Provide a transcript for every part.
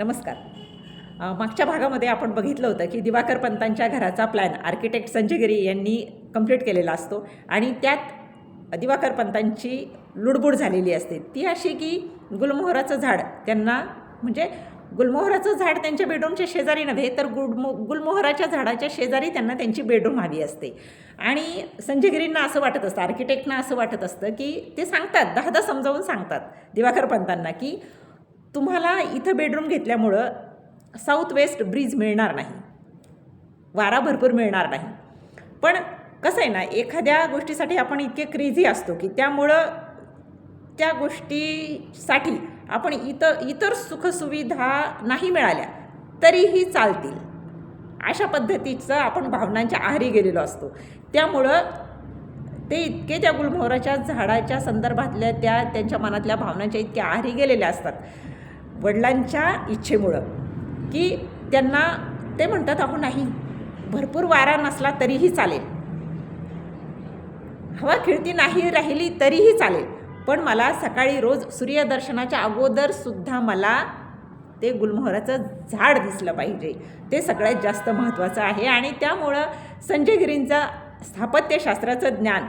नमस्कार. मागच्या भागामध्ये आपण बघितलं होतं की दिवाकर पंतांच्या घराचा प्लॅन आर्किटेक्ट संजय गिरी यांनी कंप्लीट केलेला असतो आणि त्यात दिवाकर पंतांची लुडबुड झालेली असते. ती अशी की गुलमोहराचं झाड त्यांना म्हणजे गुलमोहराचं झाड त्यांच्या बेडरूमच्या शेजारी नव्हे तर गुडमो गुलमोहराच्या झाडाच्या शेजारी त्यांना त्यांची बेडरूम हवी असते. आणि संजयगिरींना असं वाटत असतं आर्किटेक्टना असं वाटत असतं की ते सांगतात दहादा समजावून सांगतात दिवाकर पंतांना की तुम्हाला इथं बेडरूम घेतल्यामुळं साऊथ वेस्ट ब्रिज मिळणार नाही. वारा भरपूर मिळणार नाही. पण कसं आहे ना एखाद्या गोष्टीसाठी आपण इतके क्रेझी असतो की त्यामुळं त्या गोष्टीसाठी आपण इतर इतर सुखसुविधा नाही मिळाल्या तरीही चालतील. अशा पद्धतीचं आपण भावनांच्या आहारी गेलेलो असतो. त्यामुळं ते इतके त्या गुलमोहराच्या झाडाच्या संदर्भातल्या त्या त्यांच्या मनातल्या भावनांच्या इतक्या आहारी गेलेल्या असतात. वडिलांच्या इच्छेमुळं की त्यांना ते म्हणतात अहो नाही भरपूर वारा नसला तरीही चालेल. हवा खिळती नाही राहिली तरीही चालेल. पण मला सकाळी रोज सूर्यदर्शनाच्या अगोदरसुद्धा मला ते गुलमोहराचं झाड दिसलं पाहिजे. ते सगळ्यात जास्त महत्त्वाचं आहे आणि त्यामुळं संजय गिरींचं स्थापत्यशास्त्राचं ज्ञान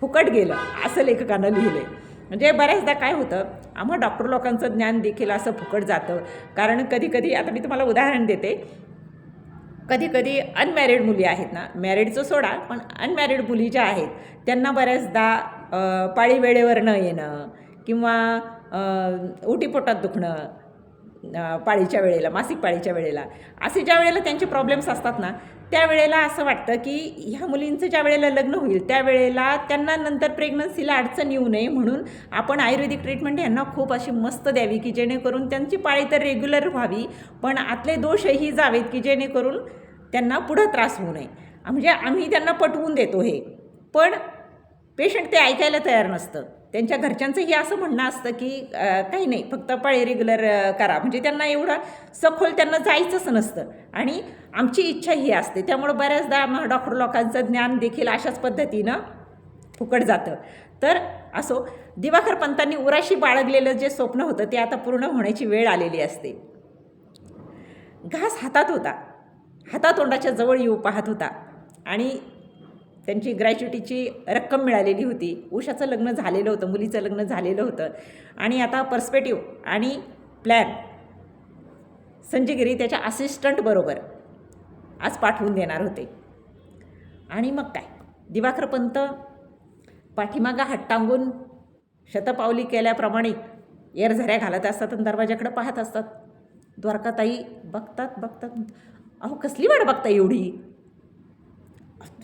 फुकट गेलं असं लेखकानं लिहिलं आहे म्हणजे बऱ्याचदा काय होतं आम्हा डॉक्टर लोकांचं ज्ञान देखील असं फुकट जातं. कारण कधी कधी आता मी तुम्हाला उदाहरण देते. कधी कधी अनमॅरिड मुली आहेत ना मॅरिडचं सोडा पण अनमॅरिड मुली ज्या आहेत त्यांना बऱ्याचदा पाळी वेळेवर न येणं किंवा ओटीपोटात दुखणं पाळीच्या वेळेला मासिक पाळीच्या वेळेला. असे ज्या वेळेला त्यांचे प्रॉब्लेम्स असतात ना त्यावेळेला असं वाटतं की ह्या मुलींचं ज्या वेळेला लग्न होईल त्यावेळेला त्यांना नंतर प्रेग्नन्सीला अडचण येऊ नये म्हणून आपण आयुर्वेदिक ट्रीटमेंट यांना खूप अशी मस्त द्यावी की जेणेकरून त्यांची पाळी तर रेग्युलर व्हावी पण आतले दोषही जावेत की जेणेकरून त्यांना पुढं त्रास होऊ नये. म्हणजे आम्ही त्यांना पटवून देतो हे. पण पेशंट ते ऐकायला तयार नसतं. त्यांच्या घरच्यांचंही असं म्हणणं असतं की काही नाही फक्त पळे रेग्युलर करा. म्हणजे त्यांना एवढं सखोल त्यांना जायचंच नसतं. आणि आमची इच्छा ही असते. त्यामुळं बऱ्याचदा मग डॉक्टर लोकांचं ज्ञान देखील अशाच पद्धतीनं फुकट जातं. तर असो दिवाकर पंतांनी उराशी बाळगलेलं जे स्वप्न होतं ते आता पूर्ण होण्याची वेळ आलेली असते. घास हातात होता. हातातोंडाच्या जवळ येऊ पाहत होता. आणि त्यांची ग्रॅच्युटीची रक्कम मिळालेली होती. उषाचं लग्न झालेलं होतं मुलीचं लग्न झालेलं होतं. आणि आता पर्स्पेटिव्ह आणि प्लॅन संजय गिरी त्याच्या असिस्टंटबरोबर आज पाठवून देणार होते. आणि मग काय? दिवाकर पंत पाठीमागा हात टांगून शतपावली केल्याप्रमाणे एरझऱ्या घालत असतात आणि दरवाजाकडे पाहत असतात. द्वारकाताई बघतात बघतात. अहो कसली वाट बघता एवढी?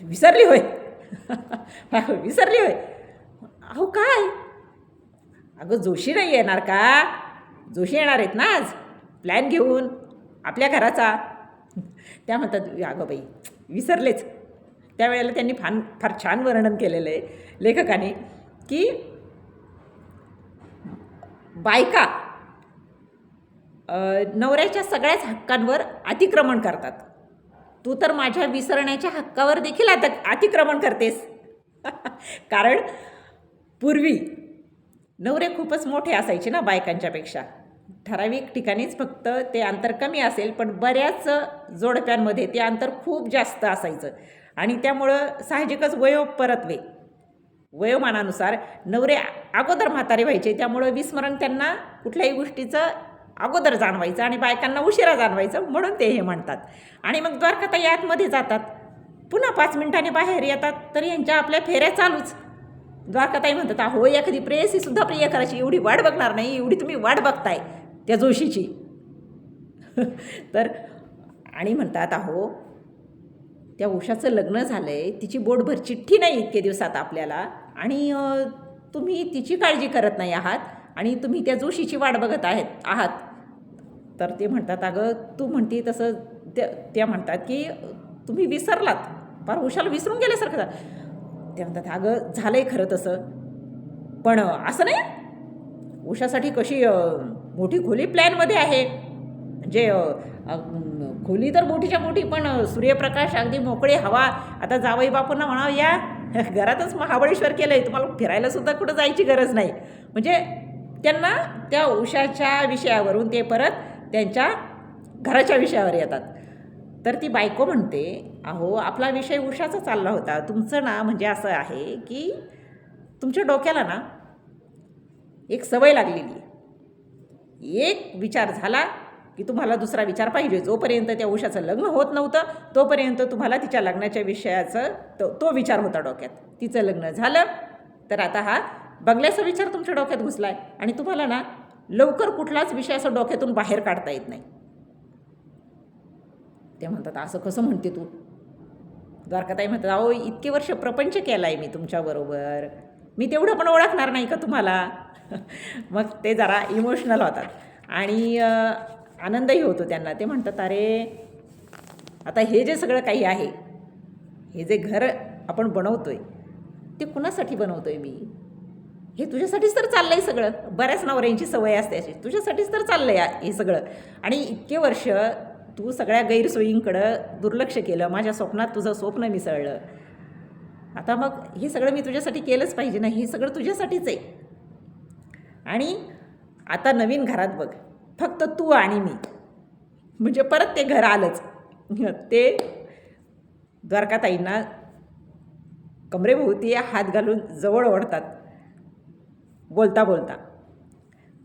विसरली होय? विसरली होय? अहो काय? अगं जोशी नाही येणार का? जोशी येणार आहेत ना आज? प्लॅन घेऊन आपल्या घराचा? त्या म्हणतात अगं बाई विसरलेच. त्यावेळेला त्यांनी फान फार छान वर्णन केलेलं आहे लेखकाने की बायका नवऱ्याच्या सगळ्याच हक्कांवर अतिक्रमण करतात. तू तर माझ्या विसरण्याच्या हक्कावर देखील आता अतिक्रमण करतेस. कारण पूर्वी नवरे खूपच मोठे असायचे ना बायकांच्यापेक्षा. ठराविक ठिकाणीच फक्त ते अंतर कमी असेल पण बऱ्याच जोडप्यांमध्ये ते अंतर खूप जास्त असायचं. आणि त्यामुळं साहजिकच वयो परतवे. वयोमानानुसार नवरे अगोदर म्हातारे व्हायचे त्यामुळं विस्मरण त्यांना कुठल्याही गोष्टीचं अगोदर जाणवायचं आणि बायकांना उशिरा जाणवायचं म्हणून ते हे म्हणतात. आणि मग द्वारकाताई आतमध्ये जातात. पुन्हा पाच मिनिटांनी बाहेर येतात. तर यांच्या आपल्या फेऱ्या चालूच. द्वारकाताई म्हणतात हो एखादी प्रेयसी सुद्धा प्रिय करायची. एवढी वाट बघणार नाही. एवढी तुम्ही वाट बघताय त्या जोशीची. तर आणि म्हणतात अहो त्या उषाचं लग्न झालं आहे तिची बोटभर चिठ्ठी नाही इतके दिवसात आपल्याला. आणि तुम्ही तिची काळजी करत नाही आहात. आणि तुम्ही त्या जोशीची वाट बघत आहेत आहात. तर ते म्हणतात अगं तू म्हणती तसं त्या त्या म्हणतात की तुम्ही विसरलात. फार उशाला विसरून गेल्यासारखं झालं. ते म्हणतात अगं झालं आहे खरं तसं. पण असं नाही. उषासाठी कशी मोठी खोली प्लॅनमध्ये आहे. म्हणजे खोली तर मोठीच्या मोठी पण सूर्यप्रकाश अगदी मोकळी हवा. आता जावई बापूंना म्हणावं या घरातच महाबळेश्वर केलं आहे तुम्हाला फिरायला सुद्धा कुठं जायची गरज नाही. म्हणजे त्यांना त्या उषाच्या विषयावरून ते परत त्यांच्या घराच्या विषयावर येतात. तर ती बायको म्हणते अहो आपला विषय उषाचा चालला होता. तुमचं ना म्हणजे असं आहे की तुमच्या डोक्याला ना एक सवय लागलेली एक विचार झाला की तुम्हाला दुसरा विचार पाहिजे. जोपर्यंत त्या उषाचं लग्न होत नव्हतं तोपर्यंत तुम्हाला तिच्या लग्नाच्या विषयाचं तो तो विचार होता डोक्यात. तिचं लग्न झालं तर आता हा बंगल्याचा विचार तुमच्या डोक्यात घुसला आहे आणि तुम्हाला ना लवकर कुठलाच विषय असं डोक्यातून बाहेर काढता येत नाही. ते म्हणतात असं कसं म्हणते तू? द्वारकाताई म्हणतात अहो इतके वर्ष प्रपंच केला आहे मी तुमच्याबरोबर मी तेवढं पण ओळखणार नाही का तुम्हाला? मग ते जरा इमोशनल होतात. आणि आनंदही होतो त्यांना. ते म्हणतात अरे आता हे जे सगळं काही आहे हे जे घर आपण बनवतो आहे ते कुणासाठी बनवतो आहे मी? हे तुझ्यासाठीच तर चाललं आहे सगळं. बऱ्याच नवऱ्यांची सवय असते अशी. तुझ्यासाठीच तर चाललं आहे हे सगळं. आणि इतके वर्ष तू सगळ्या गैरसोयींकडं दुर्लक्ष केलं. माझ्या स्वप्नात तुझं स्वप्न मिसळलं. आता मग हे सगळं मी तुझ्यासाठी केलंच पाहिजे ना? हे सगळं तुझ्यासाठीच आहे. आणि आता नवीन घरात बघ. फक्त तू आणि मी. म्हणजे परत ते घर आलंच. ते द्वारकाताईंना कमरेभोवती हात घालून जवळ ओढतात. बोलता बोलता.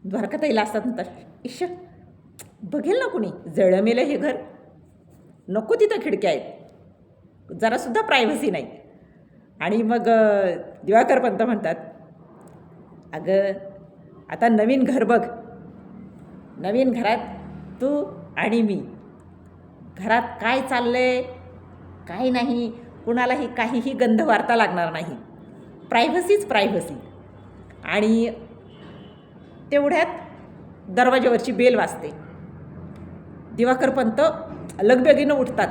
द्वारकाताईला असतात म्हणतात इश बघेल ना कुणी? जळमेलं हे घर. नको तिथं खिडक्या आहेत. जरासुद्धा प्रायव्हसी नाही. आणि मग दिवाकर पंत म्हणतात अगं आता नवीन घर बघ. नवीन घरात तू आणि मी. घरात काय चाललंय काय नाही कुणालाही काहीही गंध वार्ता लागणार नाही. प्रायव्हसीच प्रायव्हसी आणि तेवढ्यात दरवाज्यावरची बेल वाजते. दिवाकर पंत लगबगीनं उठतात.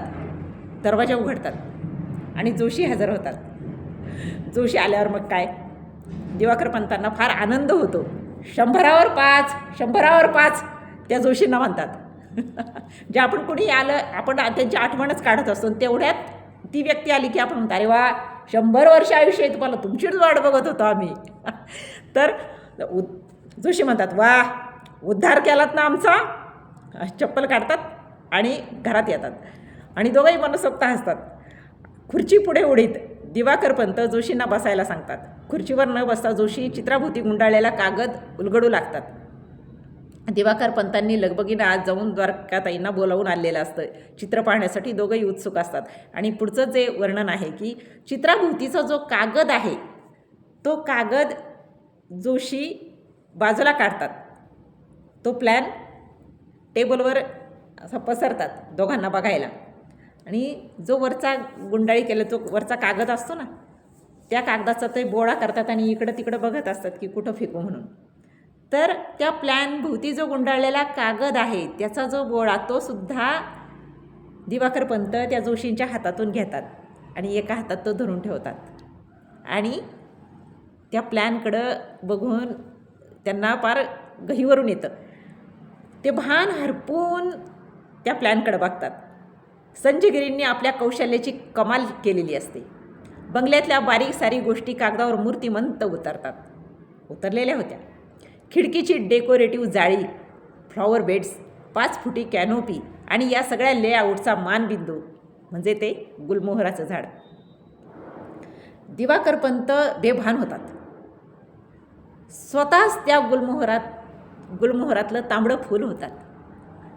दरवाजा उघडतात. आणि जोशी हजर होतात. जोशी आल्यावर मग काय? दिवाकर पंतांना फार आनंद होतो. शंभरावर पाच शंभरावर पाच त्या जोशींना म्हणतात. जे आपण कुणी आलं आपण त्यांची आठवणच काढत असतो. तेवढ्यात ती व्यक्ती आली की आपण म्हणतो अरे वा शंभर वर्ष आयुष्य आहे तुम्हाला तुमचीच वाट बघत होतो आम्ही. तर उ जोशी म्हणतात वा उद्धार केलात ना आमचा? चप्पल काढतात आणि घरात येतात. आणि दोघंही मनसोक्त हसतात. खुर्ची पुढे उडीत दिवाकरपंत जोशींना बसायला सांगतात. खुर्चीवर न बसता जोशी चित्राभोवती गुंडाळलेला कागद उलगडू लागतात. दिवाकर पंतांनी लगबगीनं आज जाऊन द्वारकाताईंना बोलावून आणलेलं असतं. चित्र पाहण्यासाठी दोघंही उत्सुक असतात. आणि पुढचं जे वर्णन आहे की चित्राभोवतीचा जो कागद आहे तो कागद जोशी बाजूला काढतात. तो प्लॅन टेबलवर असा पसरतात दोघांना बघायला. आणि जो वरचा गुंडाळी केला तो वरचा कागद असतो ना त्या कागदाचा ते बोळा करतात आणि इकडं तिकडं बघत असतात की कुठं फेकू म्हणून. तर त्या प्लॅनभोवती जो गुंडाळलेला कागद आहे त्याचा जो गोळा तो सुद्धा दिवाकर पंत त्या जोशींच्या हातातून घेतात आणि एका हातात तो धरून ठेवतात. आणि त्या प्लॅनकडं बघून त्यांना फार गहीवरून येतं. ते भान हरपून त्या प्लॅनकडं बघतात. संजयगिरींनी आपल्या कौशल्याची कमाल केलेली असते. बंगल्यातल्या बारीक सारी गोष्टी कागदावर मूर्तिमंत उतरतात. उतरलेल्या होत्या. खिडकीची डेकोरेटिव्ह जाळी फ्लॉवर बेड्स पाच फुटी कॅनोपी आणि या सगळ्या लेआउटचा मानबिंदू म्हणजे ते गुलमोहराचं झाड. दिवाकर पंत बेभान होतात. स्वतःच त्या गुलमोहरात गुलमोहरातलं तांबडं फूल होतात.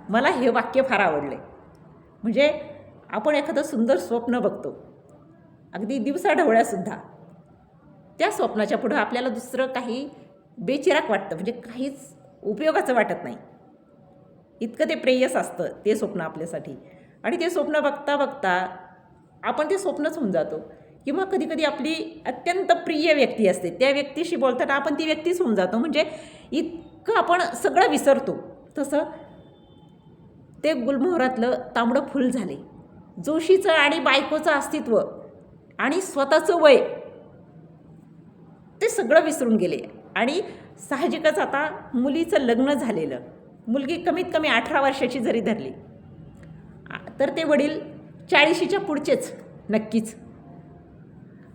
मला हे वाक्य फार आवडले. म्हणजे आपण एखादं सुंदर स्वप्न बघतो. अगदी दिवसाढवळ्यासुद्धा. त्या स्वप्नाच्या पुढं आपल्याला दुसरं काही बेचिराक वाटतं म्हणजे काहीच उपयोगाचं वाटत नाही. इतकं ते प्रेयस असतं ते स्वप्न आपल्यासाठी. आणि ते स्वप्न बघता बघता आपण ते स्वप्नच होऊन जातो. किंवा कधीकधी आपली अत्यंत प्रिय व्यक्ती असते त्या व्यक्तीशी बोलताना आपण ती व्यक्तीच होऊन जातो. म्हणजे इतकं आपण सगळं विसरतो. तसं ते गुलमोहरातलं तांबडं फुल झाले. जोशीचं आणि बायकोचं अस्तित्व आणि स्वतःचं वय ते सगळं विसरून गेले. आणि साहजिकच आता मुलीचं लग्न झालेलं. मुलगी कमीत कमी अठरा वर्षाची जरी धरली तर ते वडील चाळीशीच्या पुढचेच नक्कीच.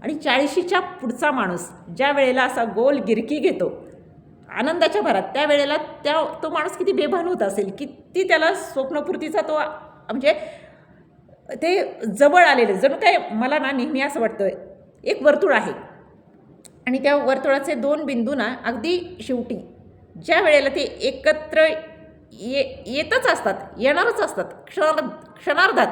आणि चाळीशीच्या पुढचा माणूस ज्या वेळेला असा गोल गिरकी घेतो आनंदाच्या भरात त्यावेळेला त्या तो माणूस किती बेभान होत असेल किती त्याला स्वप्नपूर्तीचा तो म्हणजे ते जवळ आलेलं. जणू काय मला ना नेहमी असं वाटतं एक वर्तुळ आहे. आणि त्या वर्तुळाचे दोन बिंदू ना अगदी शेवटी. ज्या वेळेला ते एकत्र ये येतच असतात येणारच असतात क्षणार क्षणार्धात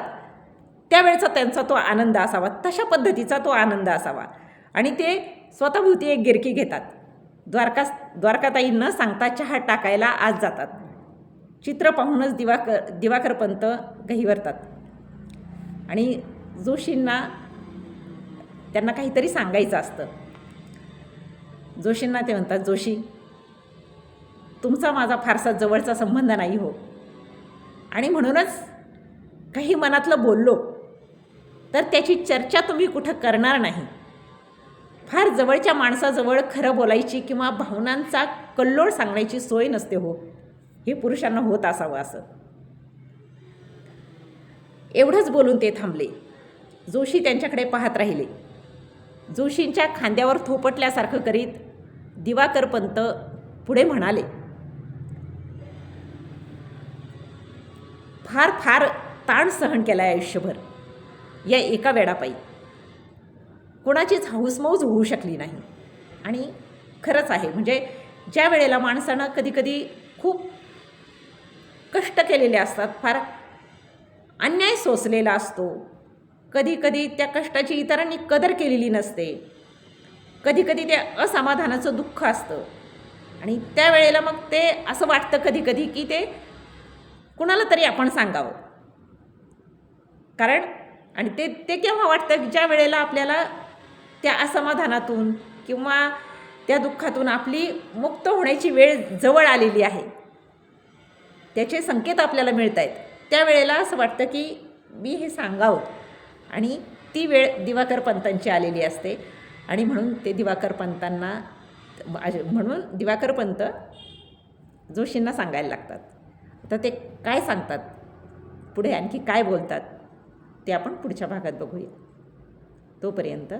त्यावेळेचा त्यांचा तो आनंद असावा तशा पद्धतीचा तो आनंद असावा. आणि ते स्वतःभोवती एक गिरकी घेतात. द्वारका द्वारकाताई न सांगता चहा टाकायला आज जातात. चित्र पाहूनच दिवाकर दिवाकर पंत गहिवरतात आणि जोशींना त्यांना काहीतरी सांगायचं असतं. जोशींना ते म्हणतात जोशी तुमचा माझा फारसा जवळचा संबंध नाही हो. आणि म्हणूनच काही मनातलं बोललो तर त्याची चर्चा तुम्ही कुठं करणार नाही. फार जवळच्या माणसाजवळ खरं बोलायची किंवा भावनांचा कल्लोळ सांगण्याची सोय नसते हो. हे पुरुषांना होत असावं असं. एवढंच बोलून ते थांबले. जोशी त्यांच्याकडे पाहत राहिले. जोशींच्या खांद्यावर थोपटल्यासारखं करीत दिवाकर पंत पुढे म्हणाले फार फार ताण सहन केला आहे आयुष्यभर या एका वेळापायी कोणाचीच हाऊसमौज होऊ शकली नाही. आणि खरंच आहे म्हणजे ज्या वेळेला माणसानं कधीकधी खूप कष्ट केलेले असतात फार अन्याय सोसलेला असतो कधीकधी त्या कष्टाची इतरांनी कदर केलेली नसते कधी कधी ते असमाधानाचं दुःख असतं. आणि त्यावेळेला मग ते असं वाटतं कधी कधी की ते कुणाला तरी आपण सांगावं. कारण आणि ते ते केव्हा वाटतं की ज्या वेळेला आपल्याला त्या असमाधानातून किंवा त्या दुःखातून आपली मुक्त होण्याची वेळ जवळ आलेली आहे त्याचे संकेत आपल्याला मिळत आहेत. त्यावेळेला असं वाटतं की मी हे सांगावं. आणि ती वेळ दिवाकर पंतांची आलेली असते. आणि म्हणून ते दिवाकर पंतांना म्हणून दिवाकर पंत जोशींना सांगायला लागतात. तर ते काय सांगतात? पुढे आणखी काय बोलतात? ते आपण पुढच्या भागात बघूया. तोपर्यंत